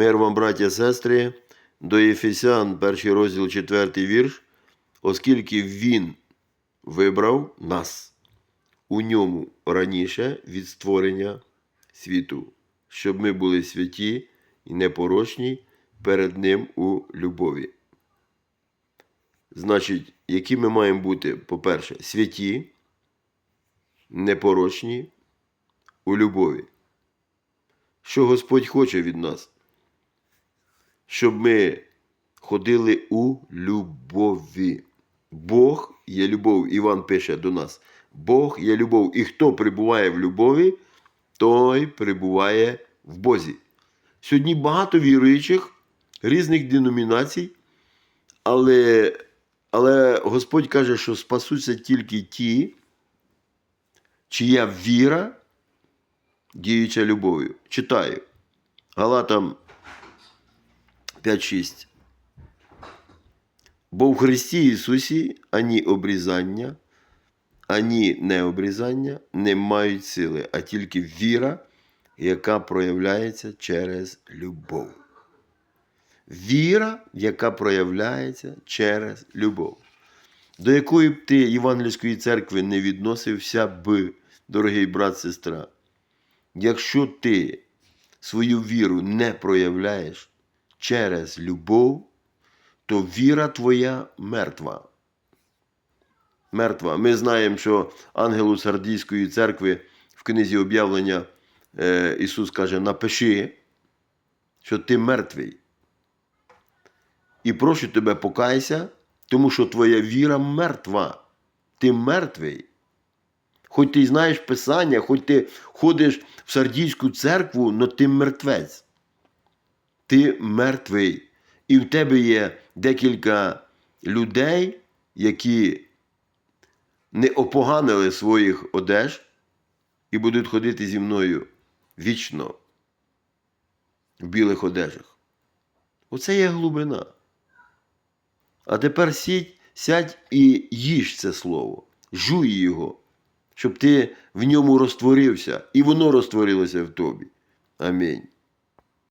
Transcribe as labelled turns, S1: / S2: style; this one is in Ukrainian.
S1: Мир вам, браття сестри, до Єфесян, перший розділ, четвертий вірш, оскільки Він вибрав нас у ньому раніше від створення світу, щоб ми були святі і непорочні перед Ним у любові. Значить, які ми маємо бути, по-перше, святі, непорочні у любові. Що Господь хоче від нас? Щоб ми ходили у любові. Бог є любов. Іван пише до нас. Бог є любов. І хто перебуває в любові, той перебуває в Бозі. Сьогодні багато віруючих різних деномінацій, але, але Господь каже, що спасуться тільки ті, чия віра діюча любов'ю. Читаю. Галатам 5.6. Бо в Христі Ісусі ані обрізання, ані необрізання не мають сили, а тільки віра, яка проявляється через любов. Віра, яка проявляється через любов. До якої б ти Євангельської церкви не відносився б, дорогий брат, сестра, якщо ти свою віру не проявляєш через любов, то віра твоя мертва. Мертва. Ми знаємо, що ангелу Сардійської церкви в книзі об'явлення е, Ісус каже: напиши, що ти мертвий. І прошу тебе, покайся, тому що твоя віра мертва. Ти мертвий. Хоч ти знаєш Писання, хоч ти ходиш в Сардійську церкву, але ти мертвець. Ти мертвий. І в тебе є декілька людей, які не опоганили своїх одеж і будуть ходити зі мною вічно в білих одежах. Оце є глибина. А тепер сідь, сядь і їж це слово, жуй його, щоб ти в ньому розтворився, і воно розтворилося в тобі. Амінь.